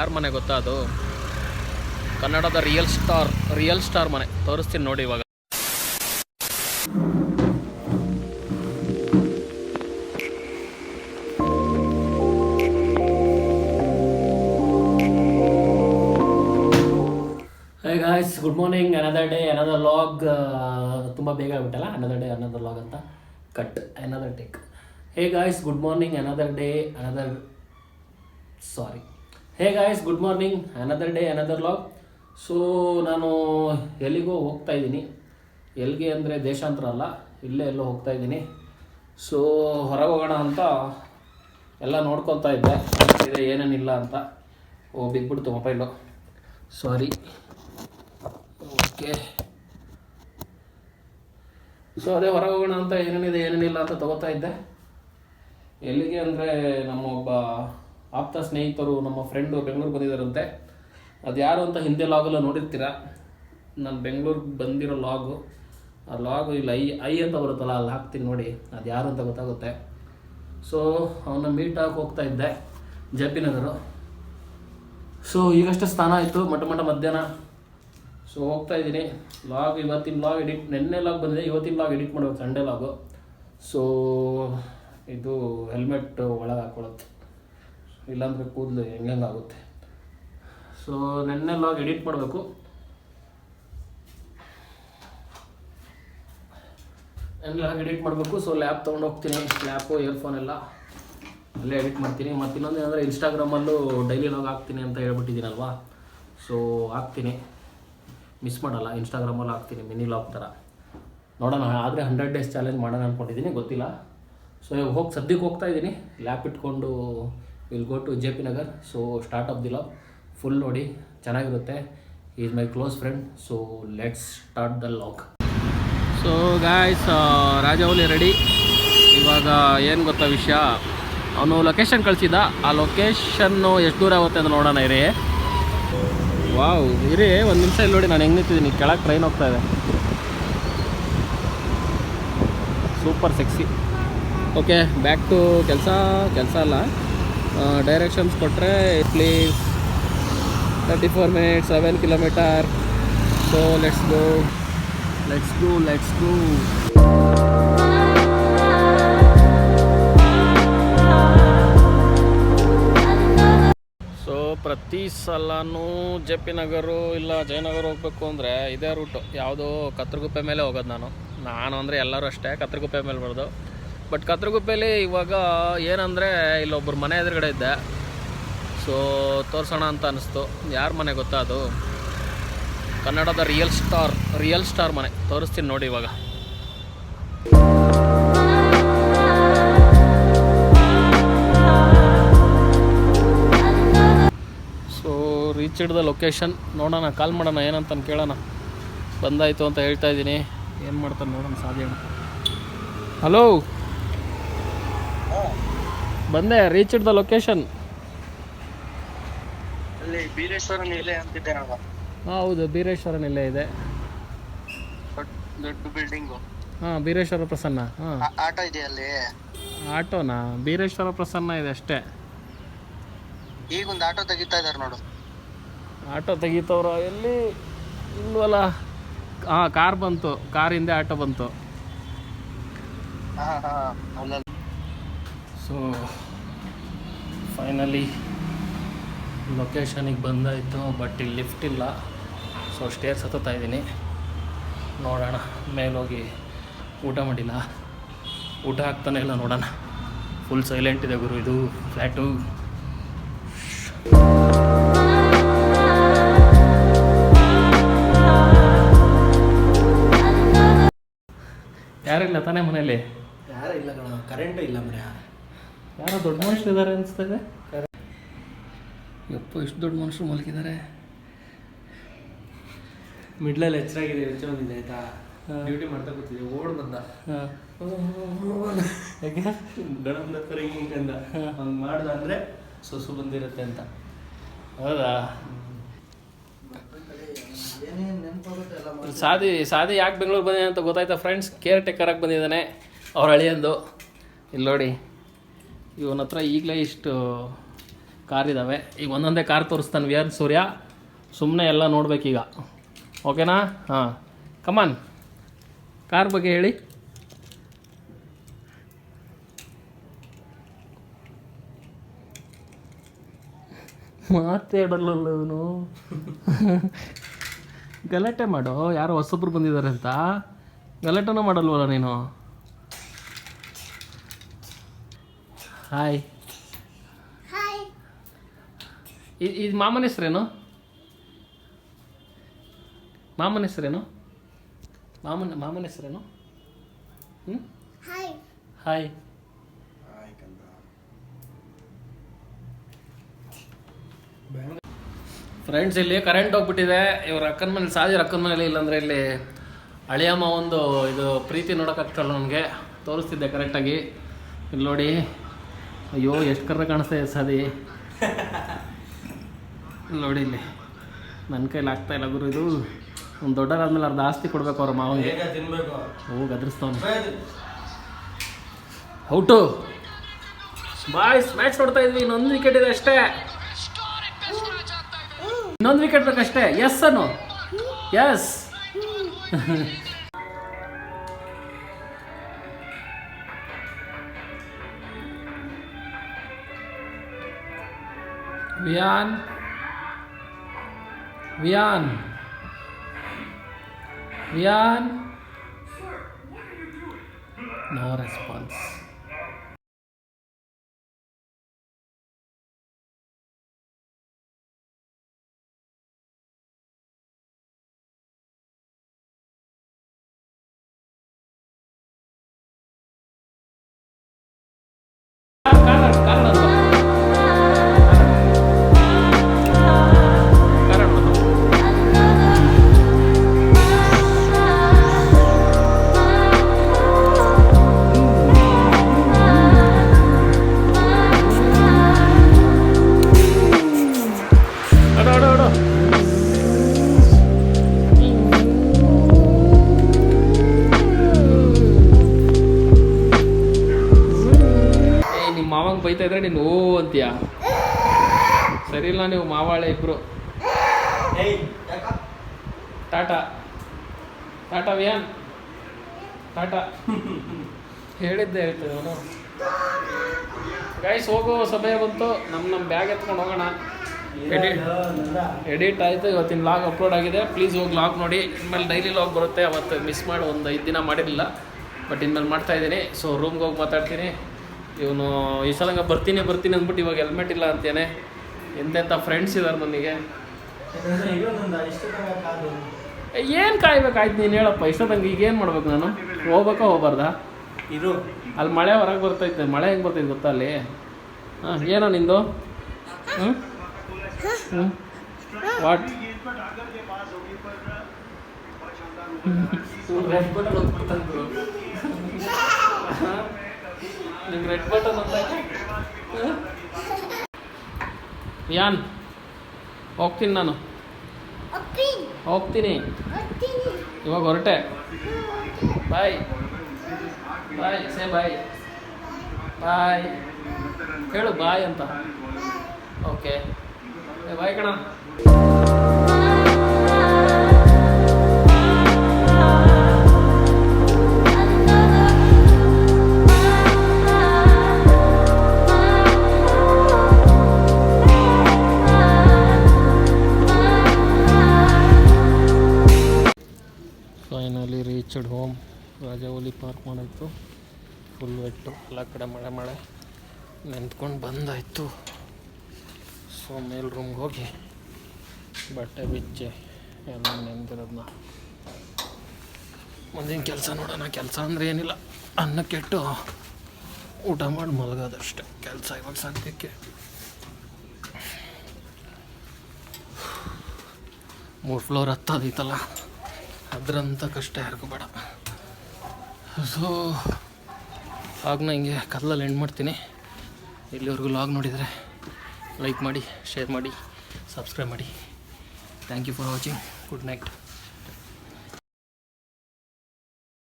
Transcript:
ಯಾರ ಮನೆ ಗೊತ್ತಾ ಅದು? ಕನ್ನಡದ ರಿಯಲ್ ಸ್ಟಾರ್ ರಿಯಲ್ ಸ್ಟಾರ್ ಮನೆ. ತೋರಿಸ್ತೀನಿ ನೋಡಿ ಇವಾಗ. Guys good morning another day another log ತುಂಬ ಬೇಗ ಆಗ್ಬಿಟ್ಟಲ್ಲ? ಅನದರ್ ಡೇ ಅನದರ್ ಲಾಗ್ ಅಂತ cut another take hey guys good morning another day another sorry hey guys good morning another day another log so ನಾನು ಎಲ್ಲಿಗೋ ಹೋಗ್ತಾ ಇದ್ದೀನಿ. ಎಲ್ಲಿಗೆ ಅಂದರೆ ದೇಶಾಂತರ ಅಲ್ಲ, ಇಲ್ಲೇ ಎಲ್ಲೋ ಹೋಗ್ತಾ ಇದ್ದೀನಿ. ಸೊ ಹೊರಗೆ ಹೋಗೋಣ ಅಂತ ಎಲ್ಲ ನೋಡ್ಕೊತಾ ಇದ್ದೆ. ಇದೆ, ಏನೇನಿಲ್ಲ ಅಂತ. ಓ ಬಿದ್ಬಿಡ್ತು ಮೊಬೈಲು ಸಾರಿ ಓಕೆ ಸೊ ಅದೇ ಹೊರಗೆ ಹೋಗೋಣ ಅಂತ ಏನೇನಿದೆ, ಏನೇನಿಲ್ಲ ಅಂತ ತಗೋತಾ ಇದ್ದೆ. ಎಲ್ಲಿಗೆ ಅಂದರೆ ನಮ್ಮ ಒಬ್ಬ ಆಪ್ತ ಸ್ನೇಹಿತರು ನಮ್ಮ ಫ್ರೆಂಡು ಬೆಂಗಳೂರು ಬಂದಿದ್ದಾರಂತೆ. ಅದು ಯಾರು ಅಂತ ಹಿಂದೆ ಲಾಗಲ್ಲ ನೋಡಿರ್ತೀರ? ನಾನು ಬೆಂಗಳೂರಿಗೆ ಬಂದಿರೋ ಲಾಗು ಆ ಲಾಗು ಇಲ್ಲಿ ಐ ಐ ಅಂತ ಬರುತ್ತಲ್ಲ ಅಲ್ಲಿ ಹಾಕ್ತೀನಿ ನೋಡಿ, ಅದು ಯಾರು ಅಂತ ಗೊತ್ತಾಗುತ್ತೆ. ಸೊ ಅವನ್ನ ಮೀಟ್ ಆಗಿ ಹೋಗ್ತಾ ಇದ್ದೆ ಜೆ ಪಿ ನಗರು ಸೊ ಈಗಷ್ಟೇ ಸ್ನಾನ ಆಯಿತು ಮಟ ಮಟ ಮಧ್ಯಾಹ್ನ. ಸೊ ಹೋಗ್ತಾ ಇದ್ದೀನಿ. ಲಾಗ್ ಇವತ್ತಿನ ಲಾಗ್ ಎಡಿಟ್ ನಿನ್ನೆ ಲಾಗ್ ಬಂದಿದೆ, ಇವತ್ತಿನ ಲಾಗ್ ಎಡಿಟ್ ಮಾಡಬೇಕು ಸಂಡೇ ಲಾಗು ಸೊ ಇದು ಹೆಲ್ಮೆಟ್ ಒಳಗೆ ಹಾಕೊಳ್ಳುತ್ತೆ ಇಲ್ಲಾಂದರೆ ಕೂದಲು ಹೆಂಗೆ ಆಗುತ್ತೆ? ಸೊ ನೆನ್ನೆ ಲಾಗ್ ಎಡಿಟ್ ಮಾಡಬೇಕು. ನೆನ್ನೆ ಲಾಗ್ ಎಡಿಟ್ ಮಾಡಬೇಕು. ಸೊ ಲ್ಯಾಪ್ ತೊಗೊಂಡು ಹೋಗ್ತೀನಿ. ಲ್ಯಾಪು ಇಯರ್ಫೋನ್ ಎಲ್ಲ. ಅಲ್ಲೇ ಎಡಿಟ್ ಮಾಡ್ತೀನಿ. ಮತ್ತು ಇನ್ನೊಂದು ಏನಂದರೆ ಇನ್ಸ್ಟಾಗ್ರಾಮಲ್ಲೂ ಡೈಲಿ ಲಾಗ್ ಹಾಕ್ತೀನಿ ಅಂತ ಹೇಳ್ಬಿಟ್ಟಿದ್ದೀನಲ್ವಾ? ಸೊ ಹಾಕ್ತೀನಿ. ಮಿಸ್ ಮಾಡಲ್ಲ. ಇನ್ಸ್ಟಾಗ್ರಾಮಲ್ಲಿ ಹಾಕ್ತೀನಿ. ಮಿನಿ ಲಾಗ್ ಥರ. ನೋಡೋಣ. ಆದರೆ ಹಂಡ್ರೆಡ್ ಡೇಸ್ ಚಾಲೆಂಜ್ ಮಾಡೋಣ ಅಂದ್ಕೊಂಡಿದ್ದೀನಿ ಗೊತ್ತಿಲ್ಲ. ಸೊ ಹೋಗಿ ಸದ್ಯಕ್ಕೆ ಹೋಗ್ತಾ ಇದ್ದೀನಿ. ಲ್ಯಾಪ್ ಇಟ್ಕೊಂಡು will go to J P Nagar so start of the love full ನೋಡಿ ಚೆನ್ನಾಗಿರುತ್ತೆ. Is my close friend so let's start the log so guys Rajavali ready ಇವಾಗ ಏನು ಗೊತ್ತಾ ವಿಷಯ? ಅವನು ಲೊಕೇಶನ್ ಕಳಿಸಿದ. ಆ ಲೊಕೇಶನ್ನು ಎಷ್ಟು ದೂರ ಆಗುತ್ತೆ ಅಂತ ನೋಡೋಣ, ಇರಿ. ವಾವ್ ಇರಿ, ಒಂದು ನಿಮಿಷ ಇಲ್ಲಿ ನೋಡಿ, ನಾನು ಹೆಂಗೆ ನಿಂತಿದ್ದೀನಿ. ಕೆಳಗೆ ಟ್ರೈನ್ ಹೋಗ್ತಾ ಇದೆ. Super sexy okay back to ಕೆಲಸ. ಕೆಲಸ ಅಲ್ಲ. ಡೈರೆಕ್ಷನ್ಸ್ ಕೊಟ್ಟರೆ please thirty four minutes seven kilometre so let's go let's go let's go so ಪ್ರತಿ ಸಲನೂ ಜೆ ಪಿ ನಗರು ಇಲ್ಲ ಜಯನಗರ ಹೋಗ್ಬೇಕು ಅಂದರೆ ಇದೇ ರೂಟು ಯಾವುದೋ ಕತ್ರಗುಪ್ಪೆ ಮೇಲೆ ಹೋಗೋದು ನಾನು. ನಾನು ಅಂದರೆ ಎಲ್ಲರೂ ಅಷ್ಟೇ, ಕತ್ರಗುಪ್ಪೆ ಮೇಲೆ ಬರೋದು. ಬಟ್ ಕತ್ರಗುಪ್ಪೆಯಲ್ಲಿ ಇವಾಗ ಏನಂದರೆ ಇಲ್ಲೊಬ್ಬರು ಮನೆ ಎದುರುಗಡೆ ಇದ್ದೆ. ಸೊ ತೋರಿಸೋಣ ಅಂತ ಅನ್ನಿಸ್ತು ಯಾರ ಮನೆ ಗೊತ್ತಾ ಅದು? ಕನ್ನಡದ ರಿಯಲ್ ಸ್ಟಾರ್ ರಿಯಲ್ ಸ್ಟಾರ್ ಮನೆ. ತೋರಿಸ್ತೀನಿ ನೋಡಿ ಇವಾಗ. ಸೊ ರೀಚ್ ಹಿಡ್ದ ಲೊಕೇಶನ್ ನೋಡೋಣ ಕಾಲ್ ಮಾಡೋಣ ಏನಂತ ಕೇಳೋಣ. ಬಂದಾಯಿತು ಅಂತ ಹೇಳ್ತಾ ಇದ್ದೀನಿ. ಏನು ಮಾಡ್ತಾನೆ ನೋಡೋಣ ಸಾಧ್ಯ ಹಲೋ ಬಂದೆ ರೀಚ್ ದ ಲೊಕೇಶನ್ ಅಲ್ಲಿ ಬೀರೇಶ್ವರನ ಇಲ್ಲೇ ಅಂತಿದ್ದೆ ನಾನು ಹಾಂ ಹೌದು ಬೀರೇಶ್ವರನ ಇಲ್ಲೇ ಇದೆ. ದೊಡ್ಡ ಬಿಲ್ಡಿಂಗು ಹಾಂ ಬೀರೇಶ್ವರ ಪ್ರಸನ್ನ ಹಾ. ಆಟೋ ಇದೆ ಅಲ್ಲಿ? ಆಟೋನಾ? ಬೀರೇಶ್ವರ ಪ್ರಸನ್ನ ಇದೆ ಅಷ್ಟೇ. ಈಗ ಒಂದು ಆಟೋ ತೆಗಿತಾ ಇದ್ದಾರೆ ನೋಡು. ಆಟೋ ತೆಗಿತವ್ರ ಎಲ್ಲಿ? ಇಲ್ವಲ್ಲ. ಹಾಂ ಕಾರ್ ಬಂತು ಕಾರ್ ಹಿಂದೆ ಆಟೋ ಬಂತು. ಹಾ ಹಾ. ಸೊ ಫೈನಲಿ ಲೊಕೇಶನಿಗೆ ಬಂದಾಯಿತು ಬಟ್ ಇಲ್ಲಿ ಲಿಫ್ಟ್ ಇಲ್ಲ. ಸೊ ಸ್ಟೇರ್ಸ್ ಹತ್ತುತ್ತಾ ಇದ್ದೀನಿ. ನೋಡೋಣ, ಮೇಲೋಗಿ ಊಟ ಮಾಡಿಲ್ಲ. ಊಟ ಹಾಕ್ತಾನೆ ಇಲ್ಲ ನೋಡೋಣ. ಫುಲ್ ಸೈಲೆಂಟ್ ಇದೆ ಗುರು ಇದು ಫ್ಲ್ಯಾಟು ಯಾರಿಲ್ಲ ತಾನೇ ಮನೇಲಿ ಯಾರು ಇಲ್ಲ ಕರೆಂಟು ಇಲ್ಲ ಮರ ಯಾರೋ ದೊಡ್ಡ ಮನುಷ್ಯರು ಇದ್ದಾರೆ ಅನಿಸ್ತದೆ ಯಪ್ಪ ಇಷ್ಟು ದೊಡ್ಡ ಮನುಷ್ಯರು ಮಲಗಿದ್ದಾರೆ ಮಿಡ್ಲಲ್ಲಿ ಎಚ್ಚರಾಗಿದೆ ಎಚ್ಚರ ಬಂದಿದೆ ಆಯ್ತಾ ಡ್ಯೂಟಿ ಮಾಡ್ತಾ ಕೂತಿದ್ದೆ ಓಡ್ ಬಂದ. ಹೇಗೆ ಗಣಪನ ಹತ್ರ ಹಿಂಗೆ ಅಂದ. ಹಂಗೆ ಮಾಡ್ದ ಅಂದರೆ ಸೊಸು ಬಂದಿರುತ್ತೆ ಅಂತ. ಹೌದಾ? ಸಾದಿ ಸಾದಿ ಯಾಕೆ ಬೆಂಗಳೂರು ಬಂದಿದೆ ಅಂತ ಗೊತ್ತಾಯ್ತಾ ಫ್ರೆಂಡ್ಸ್ ಕೇರ್ ಟೇಕರಾಗಿ ಬಂದಿದ್ದಾನೆ ಅವ್ರ ಅಳಿಯಂದು ಇಲ್ಲಿ ನೋಡಿ. ಇವನ ಹತ್ರ ಈಗಲೇ ಇಷ್ಟು ಕಾರ್ ಇದ್ದಾವೆ ಈಗ ಒಂದೊಂದೇ ಕಾರ್ ತೋರಿಸ್ತಾನೆ ವಿ ಆರ್ ಸೂರ್ಯ. ಸುಮ್ಮನೆ ಎಲ್ಲ ನೋಡಬೇಕೀಗ. ಓಕೆನಾ ಹಾಂ. ಕಮಾನ್ ಕಾರ್ ಬಗ್ಗೆ ಹೇಳಿ. ಇವನು. ಗಲಾಟೆ ಮಾಡು? ಯಾರು ಹೊಸೊಬ್ರು ಬಂದಿದ್ದಾರೆ ಅಂತ? ಗಲಾಟೆನೂ ಮಾಡಲ್ವಲ್ಲ ನೀನು? ಹಾಯ್ ಇದು ಮಾಮನ ಹೆಸ್ರೇನು? ಮಾಮನ ಹೆಸ್ರೇನು? ಮಾಮನ ಮಾಮನ ಹೆಸ್ರೇನು? ಹ್ಞೂ ಹಾಯ್ ಫ್ರೆಂಡ್ಸ್ ಇಲ್ಲಿ ಕರೆಂಟ್ ಹೋಗ್ಬಿಟ್ಟಿದೆ. ಇವ್ರ ಅಕ್ಕನ ಮನೇಲಿ ಸಾಜಿರ ಅಕ್ಕನ ಮನೇಲಿ ಇಲ್ಲಾಂದ್ರೆ ಇಲ್ಲಿ ಅಳಿಯಮ್ಮ ಒಂದು ಇದು ಪ್ರೀತಿ ನೋಡೋಕ್ಕಾಗ್ತಲ್ಲ ನನಗೆ. ತೋರಿಸ್ತಿದ್ದೆ ಕರೆಕ್ಟಾಗಿ ಇಲ್ಲಿ ನೋಡಿ. ಅಯ್ಯೋ ಎಷ್ಟು ಕರ್ರ ಕಾಣಿಸ್ತಾ ಇದೆ ಸದಿ ನೋಡಿ ಇಲ್ಲಿ. ನನ್ನ ಕೈಲಿ ಆಗ್ತಾ ಇಲ್ಲ ಗುರು ಇದು. ಒಂದು ದೊಡ್ಡದಾದ್ಮೇಲೆ ಅರ್ಧ ಆಸ್ತಿ ಕೊಡ್ಬೇಕು ಅವ್ರ ಮಾವಿಗೆ ಹೋಗಿ ಗದ್ರಿಸ್ತಾವ್ ಔಟು. ಬಾಯ್ಸ್ ಮ್ಯಾಚ್ ನೋಡ್ತಾ ಇದ್ವಿ. ಇನ್ನೊಂದು ವಿಕೆಟ್ ಇದೆ ಅಷ್ಟೇ. ಇನ್ನೊಂದು ವಿಕೆಟ್ ಬೇಕಷ್ಟೇ. ಎಸ್ ಅನ್ನು. Yes Viaan Viaan Viaan no response ಬೈತಾ ಇದ್ರೆ ನೀನು ಓ ಅಂತೀಯ? ಸರಿ ಇಲ್ಲ ನೀವು ಮಾವಾಳೆ ಇಬ್ರು? ಟಾಟಾ. ಟಾಟಾ ವ್ಯಾನ್. ಟಾಟಾ. ಹೇಳಿದ್ದೆ ಹೇಳ್ತೇವೆ ಅವನು. ಗೈಸ್ ಹೋಗೋ ಸಮಯ ಬಂತು. ನಮ್ಮ ನಮ್ಮ ಬ್ಯಾಗ್ ಎತ್ಕೊಂಡು ಹೋಗೋಣ. ಎಡಿಟ್ ಎಡಿಟ್ ಆಯಿತು. ಇವತ್ತಿನ ಲಾಗ್ ಅಪ್ಲೋಡ್ ಆಗಿದೆ. ಪ್ಲೀಸ್ ಹೋಗಿ ಲಾಗ್ ನೋಡಿ. ಇನ್ಮೇಲೆ ಡೈಲಿ ಲಾಗ್ ಬರುತ್ತೆ. ಅವತ್ತು ಮಿಸ್ ಮಾಡಿ ಒಂದು ಐದು ದಿನ ಮಾಡಿರಲಿಲ್ಲ. ಬಟ್ ಇನ್ಮೇಲೆ ಮಾಡ್ತಾ ಇದ್ದೀನಿ. ಸೊ ರೂಮ್ಗೆ ಹೋಗಿ ಮಾತಾಡ್ತೀನಿ. ಇವನು ಈ ಸಲ ಹಂಗೆ ಬರ್ತೀನಿ ಬರ್ತೀನಿ ಅಂದ್ಬಿಟ್ಟು ಇವಾಗ ಹೆಲ್ಮೆಟ್ ಇಲ್ಲ ಅಂತೇನೆ. ಎಂತೆಂಥ ಫ್ರೆಂಡ್ಸ್ ಇದ್ದಾರೆ ನನಗೆ. ಏನು ಕಾಯ್ಬೇಕಾಯ್ತು ನೀನು ಹೇಳಪ್ಪ? ಇಷ್ಟೊತ್ತಂಗೆ ಈಗ ಏನು ಮಾಡ್ಬೇಕು ನಾನು? ಹೋಗ್ಬೇಕಾ ಹೋಗ್ಬಾರ್ದಾ? ಇದು ಅಲ್ಲಿ ಮಳೆ ಹೊರಗೆ ಬರ್ತೈತೆ ಮಳೆ ಹೆಂಗೆ ಬರ್ತೈತೆ ಗೊತ್ತಾ ಅಲ್ಲಿ? ಹಾಂ ಏನೋ ನಿಂದು? ಹ್ಞೂ ಹ್ಞೂ ವಾಟ್ ನಿಮ್ಗೆ ರೆಡ್ ಬಟನ್ ಅಂತ ಯಾನ್? ಹೋಗ್ತೀನಿ ನಾನು. ಹೋಗ್ತೀನಿ. ಇವಾಗ ಹೊರಟೆ. ಬಾಯ್ ಬಾಯ್ ಸೇ ಬಾಯ್ ಬಾಯ್ ಹೇಳು ಬಾಯ್ ಅಂತ. ಓಕೆ ಬಾಯ್ ಕಣ. ಪಾರ್ಕ್ ಮಾಡಾಯಿತು. ಫುಲ್ ವೆಟ್ಟು ಎಲ್ಲ ಕಡೆ ಮಳೆ ಮಳೆ. ನೆಂತ್ಕೊಂಡು ಬಂದಾಯಿತು. ಸೊ ಮೇಲ್ ರೂಮ್ಗೆ ಹೋಗಿ ಬಟ್ಟೆ ಬಿಚ್ಚೆ ಎಲ್ಲ ನೆಂದಿರೋದನ್ನ ಮುಂದಿನ ಕೆಲಸ ನೋಡೋಣ. ಕೆಲಸ ಅಂದರೆ ಏನಿಲ್ಲ. ಅನ್ನ ಕೆಟ್ಟು ಊಟ ಮಾಡಿ ಮಲಗೋದಷ್ಟೆ. ಕೆಲಸ ಇವಾಗ ಸದ್ಯಕ್ಕೆ. ಮೂರು ಫ್ಲೋರ್ ಹತ್ತೋದೈತಲ್ಲ. ಅದರಂತ ಕಷ್ಟ ಯಾರಿಗೂ ಬೇಡ. ಸೊ, ಲಾಗ್ನ ಹಿಂಗೆ ಕಲ್ಲಲ್ಲಿ ಎಂಡ್ ಮಾಡ್ತೀನಿ. ಇಲ್ಲಿವರೆಗೂ ಲಾಗ್ ನೋಡಿದರೆ ಲೈಕ್ ಮಾಡಿ ಶೇರ್ ಮಾಡಿ ಸಬ್ಸ್ಕ್ರೈಬ್ ಮಾಡಿ. Thank you for watching good night